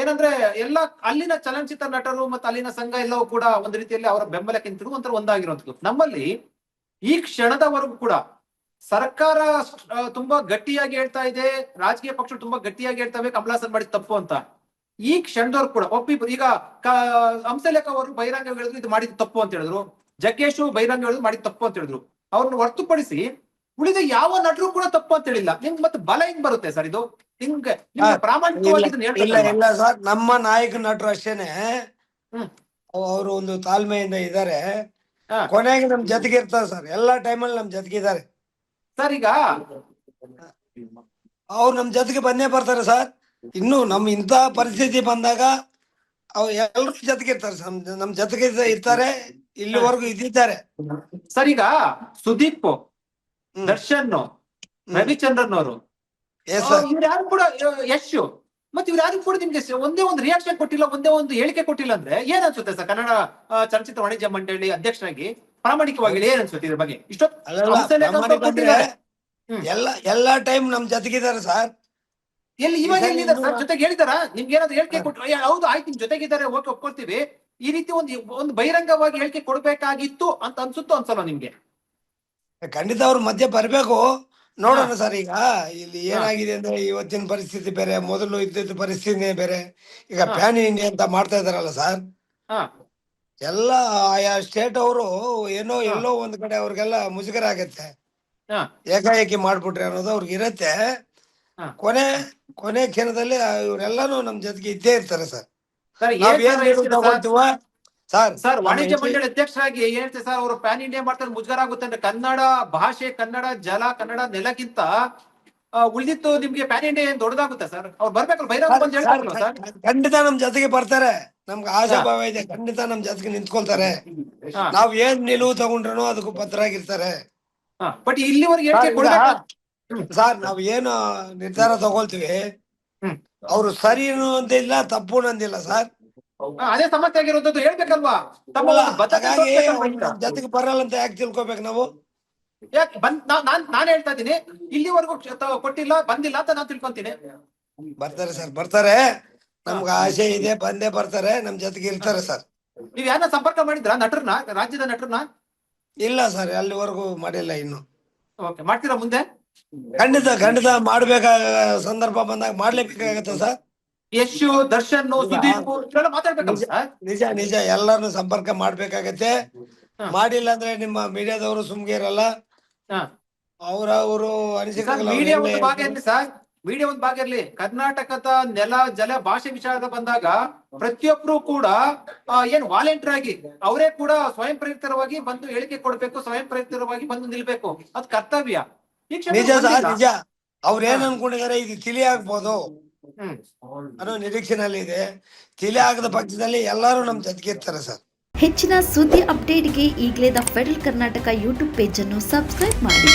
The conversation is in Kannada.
ಏನಂದ್ರೆ ಎಲ್ಲ ಅಲ್ಲಿನ ಚಲನಚಿತ್ರ ನಟರು ಮತ್ತು ಅಲ್ಲಿನ ಸಂಘ ಎಲ್ಲವೂ ಕೂಡ ಒಂದು ರೀತಿಯಲ್ಲಿ ಅವರ ಬೆಂಬಲಕ್ಕೆ ನಿಂತಿರುವ ಒಂಥರ ಒಂದಾಗಿರುವಂತದ್ದು. ನಮ್ಮಲ್ಲಿ ಈ ಕ್ಷಣದವರೆಗೂ ಕೂಡ ಸರ್ಕಾರ ತುಂಬಾ ಗಟ್ಟಿಯಾಗಿ ಹೇಳ್ತಾ ಇದೆ, ರಾಜಕೀಯ ಪಕ್ಷಗಳು ತುಂಬಾ ಗಟ್ಟಿಯಾಗಿ ಹೇಳ್ತವೆ ಕಮಲಾಸನ್ ಮಾಡಿದ ತಪ್ಪು ಅಂತ. ಈ ಕ್ಷಣದವ್ರು ಕೂಡ ಒಪ್ಪಿ ಈಗ ಹಂಸಲೇಖ ಅವರು ಬಹಿರಂಗ ಹೇಳಿದ್ರು ಇದು ಮಾಡಿದ ತಪ್ಪು ಅಂತ ಹೇಳಿದ್ರು. ಜಗ್ಗೇಶು ಬಹಿರಂಗ ಹೇಳಿದ್ರು ಮಾಡಿದ ತಪ್ಪು ಅಂತ ಹೇಳಿದ್ರು. ಅವ್ರನ್ನ ಹೊರತುಪಡಿಸಿ ಉಳಿದ ಯಾವ ನಟರು ಕೂಡ ತಪ್ಪು ಅಂತ ಹೇಳಿಲ್ಲ. ನಿಮ್ಗೆ ಮತ್ತೆ ಬಲ ಹಿಂಗ್ ಬರುತ್ತೆ ಸರ್ ಇದು? ಇಲ್ಲ? ಇಲ್ಲ ಸರ್ ನಮ್ಮ ನಾಯಕ ನಟರು ಅಷ್ಟೇನೆ. ಅವರು ಒಂದು ತಾಳ್ಮೆಯಿಂದ ಇದ್ದಾರೆ ಕೊನೆಗೆ ನಮ್ ಜೊತೆಗೆ ಇರ್ತಾರೆ ಸರ್ ಎಲ್ಲಾ ಟೈಮಲ್ಲಿ ನಮ್ ಜೊತೆಗೆ ಇದ್ದಾರೆ ಸರ್ ಈಗ ಅವ್ರು ನಮ್ ಜೊತೆಗೆ ಬಂದೇ ಬರ್ತಾರೆ ಸರ್ ಇನ್ನು ನಮ್ ಇಂತ ಪರಿಸ್ಥಿತಿ ಬಂದಾಗ ಅವ್ರು ಎಲ್ಲರೂ ಜೊತೆಗೆ ಇರ್ತಾರೆ ಸರ್ ನಮ್- ಜೊತೆಗೆ ಇರ್ತಾರೆ ಇಲ್ಲಿವರೆಗೂ ಇದ್ದಿದ್ದಾರೆ ಸರ್ ಈಗ ಸುದೀಪ್. ದರ್ಶನ್. ರವಿಚಂದ್ರನ್ ಅವರು ಇವ್ರು ಯಾರು ಕೂಡ ಯಶ್ ಮತ್ತೆ ಇವ್ರು ಯಾರು ಕೂಡ ನಿಮ್ಗೆ ಒಂದೇ ಒಂದು ರಿಯಾಕ್ಷನ್ ಕೊಟ್ಟಿಲ್ಲ ಒಂದೇ ಒಂದು ಹೇಳಿಕೆ ಕೊಟ್ಟಿಲ್ಲ ಅಂದ್ರೆ ಏನ್ ಅನ್ಸುತ್ತೆ ಸರ್? ಕನ್ನಡ ಚಲಚಿತ್ರ ಚಲನಚಿತ್ರ ವಾಣಿಜ್ಯ ಮಂಡಳಿ ಅಧ್ಯಕ್ಷನಾಗಿ ಪ್ರಾಮಾಣಿಕವಾಗಿ ಏನ್ ಅನ್ಸುತ್ತೆ ಇದ್ರ ಬಗ್ಗೆ? ಇಷ್ಟೊತ್ತು. ಎಲ್ಲ ಎಲ್ಲಾ ಟೈಮ್ ನಮ್ ಜೊತೆಗಿದ್ದಾರೆ ಸರ್. ಎಲ್ಲಿ ಇವಾಗ ಎಲ್ಲಿದ್ದಾರೆ ಸರ್? ಜೊತೆಗೆ ಹೇಳಿದಾರ? ನಿಮ್ಗೆ ಏನಾದ್ರು ಹೇಳಿಕೆ ಕೊಟ್ರು? ಏ, ಹೌದು ಆಯ್ತು ನಿಮ್ ಜೊತೆಗಿದ್ದಾರೆ ಓಕೆ ಒಪ್ಕೊಳ್ತೀವಿ. ಈ ರೀತಿ ಒಂದು ಒಂದು ಬಹಿರಂಗವಾಗಿ ಹೇಳಿಕೆ ಕೊಡ್ಬೇಕಾಗಿತ್ತು ಅಂತ ಅನ್ಸುತ್ತೋ ಅನ್ಸಲ್ಲ ನಿಮ್ಗೆ? ಖಂಡಿತ ಅವ್ರ ಮಧ್ಯೆ ಬರ್ಬೇಕು. ನೋಡೋಣ ಸರ್ ಈಗ. ಇಲ್ಲಿ ಏನಾಗಿದೆ ಅಂದ್ರೆ ಇವತ್ತಿನ ಪರಿಸ್ಥಿತಿ ಬೇರೆ ಮೊದಲು ಇದ್ದಿದ್ದ ಪರಿಸ್ಥಿತಿನೇ ಬೇರೆ. ಈಗ. ಪ್ಯಾನ್ ಇಂಡಿಯಾ ಅಂತ ಮಾಡ್ತಾ ಇದಾರಲ್ಲ ಸರ್? ಎಲ್ಲ ಆಯಾ ಸ್ಟೇಟ್ ಅವರು ಏನೋ ಎಲ್ಲೋ ಒಂದ್ ಕಡೆ ಅವ್ರಿಗೆಲ್ಲ ಮುಜುಗರ ಆಗತ್ತೆ ಏಕಾಏಕಿ ಮಾಡ್ಬಿಟ್ರೆ ಅನ್ನೋದು ಅವ್ರಿಗೆ ಇರತ್ತೆ. ಕೊನೆ ಕೊನೆ ಕ್ಷಣದಲ್ಲಿ ಇವರೆಲ್ಲಾನು ನಮ್ ಜೊತೆಗೆ ಇದ್ದೇ ಇರ್ತಾರೆ ಸರ್. ಸರ್ ನಾವ್ ಏನ್ ಏನ್ ಸರ್ ನಿಲುವು ಹೇಳ್ತೀರಾ ಸರ್? ತಗೊಳ್ತೀವ ಸರ್ ಸರ್ ವಾಣಿಜ್ಯ ಮಂಡಳಿ ಅಧ್ಯಕ್ಷರಾಗಿ ಆಗಿ ಹೇಳ್ತೀವಿ ಸರ್ ಅವರು ಪ್ಯಾನ್ ಇಂಡಿಯಾ ಮಾಡ್ತಾರೆ ಮುಜುಗರ ಆಗುತ್ತೆ ಅಂದ್ರೆ ಕನ್ನಡ ಭಾಷೆ ಕನ್ನಡ ಜಲ ಕನ್ನಡ ನೆಲಕ್ಕಿಂತ ಉಳಿದಿತ್ತು ನಿಮ್ಗೆ ಪ್ಯಾನ್ ಇಂಡಿಯಾ ಏನ್ ದೊಡ್ಡದಾಗುತ್ತೆ ಸರ್? ಅವ್ರು ಬರ್ಬೇಕಲ್ಲ ಬೈರಾಗ ಬಂದು ಹೇಳ್ತಾರಲ್ಲ ಸರ್ ಖಂಡಿತ ನಮ್ ಜೊತೆಗೆ ಬರ್ತಾರೆ. ನಮ್ಗೆ ಆಶಾಭಾವ ಇದೆ ಖಂಡಿತ ನಮ್ ಜೊತೆಗೆ ನಿಂತ್ಕೊಳ್ತಾರೆ. ನಾವ್ ಏನ್ ನಿಲುವು ತಗೊಂಡ್ರು ಅದಕ್ಕೂ ಬದ್ಧರಾಗಿರ್ತಾರೆ. ಬಟ್ ಇಲ್ಲಿವರೆಗೆ ಹೇಳಿಕೆ ಸರ್, ನಾವ್ ಏನು ನಿರ್ಧಾರ ತಗೊಳ್ತೀವಿ ಅವರು ಸರಿ ಇಲ್ಲ ತಪ್ಪು ಅಂದಿಲ್ಲ ಸರ್. ಅದೇ ಸಮಸ್ಯೆ ಆಗಿರೋದು ಹೇಳ್ಬೇಕಲ್ವಾ? ತಮ್ಮ ಒಂದು ಬದ್ಧತೆ ಹಾಗಾಗಿ ತೋರ್ಸ್ಬೇಕಲ್ವಾ ಅವ್ರು ಈಗ? ಜೊತೆಗೆ ಬರಲ್ಲ ಅಂತ ಯಾಕೆ ತಿಳ್ಕೊಬೇಕು ನಾವು? ಯಾಕೆ ಬಂದ್ ನಾ- ನಾನ್ ನಾನ್ ಹೇಳ್ತಾ ಇದ್ದೀನಿ. ಇಲ್ಲಿವರೆಗೂ ಕ್ಷ- ತ- ಕೊಟ್ಟಿಲ್ಲ ಬಂದಿಲ್ಲ ಅಂತ ನಾನ್ ತಿಳ್ಕೊಂತೀನಿ. ಬರ್ತಾರೆ ಸರ್ ಬರ್ತಾರೆ. ನಮ್ಗೆ ಆಸೆ ಇದೆ ಬಂದೇ ಬರ್ತಾರೆ. ನಮ್ ಜೊತೆಗೆ ಇರ್ತಾರೆ ಸರ್. ನೀವ್ ಯಾರನ್ನ ಸಂಪರ್ಕ ಮಾಡಿದ್ರ ನಟರನ್ನ? ರಾಜ್ಯದ ನಟರನ್ನ? ಇಲ್ಲ ಸರ್ ಅಲ್ಲಿವರೆಗೂ ಮಾಡಿಲ್ಲ ಇನ್ನು. ಓಕೆ ಮಾಡ್ತೀರಾ ಮುಂದೆ? ಖಂಡಿತ ಖಂಡಿತ ಮಾಡ್ಬೇಕಾಗ ಸಂದರ್ಭ ಬಂದಾಗ ಮಾಡ್ಲೇಬೇಕಾಗತ್ತೆ ಸರ್? ಯಶು ದರ್ಶನ್ ಸುದೀಪ್ ಇವೆಲ್ಲ ಮಾತಾಡ್ಬೇಕಲ್ಲ ಸರ್ ನಿಜ ನಿಜ. ಎಲ್ಲಾರು ಸಂಪರ್ಕ ಮಾಡ್ಬೇಕಾಗತ್ತೆ. ಮಾಡಿಲ್ಲ ಅಂದ್ರೆ ನಿಮ್ಮ ಮೀಡಿಯಾದವರು ಸುಮ್ಗೆ ಇರಲ್ಲ. ಅವ್ರ ಅವರು ಮೀಡಿಯಾ ಒಂದು ಭಾಗ ಇರ್ಲಿ ಸರ್. ಮೀಡಿಯಾ ಒಂದು ಭಾಗ ಇರ್ಲಿ. ಕರ್ನಾಟಕದ ನೆಲ ಜಲ ಭಾಷೆ ವಿಚಾರದ ಬಂದಾಗ ಪ್ರತಿಯೊಬ್ರು ಕೂಡ ಏನ್ ವಾಲಂಟಿಯರ್ ಆಗಿ ಅವರೇ ಕೂಡ ಸ್ವಯಂ ಪ್ರೇರಿತರವಾಗಿ ಬಂದು ಹೇಳಿಕೆ ಕೊಡ್ಬೇಕು ಸ್ವಯಂ ಪ್ರೇರಿತರವಾಗಿ ಬಂದು ನಿಲ್ಬೇಕು. ಅದ್ ಕರ್ತವ್ಯ. ನಿಜ. ನಿಜ. ಅವ್ರ ಏನ್ ಅನ್ಕೊಂಡಿದ್ದಾರೆ ಇದು ತಿಳಿ ಆಗ್ಬೋದು. ಹ್ಮ್. ಅನ್ನೋ ನಿರೀಕ್ಷೆನಲ್ಲಿ ಇದೆ. ತಿಳಿ ಆಗದ ಪಕ್ಷದಲ್ಲಿ ಎಲ್ಲರೂ ನಮ್ ಜೊತೆಗೆ ಇರ್ತಾರೆ ಸರ್. ಹೆಚ್ಚಿನ ಸುದ್ದಿ ಅಪ್ಡೇಟ್ಗೆ ಈಗಲೇ ದ ಫೆಡರಲ್ ಕರ್ನಾಟಕ ಯೂಟ್ಯೂಬ್ ಪೇಜನ್ನು ಸಬ್ಸ್ಕ್ರೈಬ್ ಮಾಡಿ.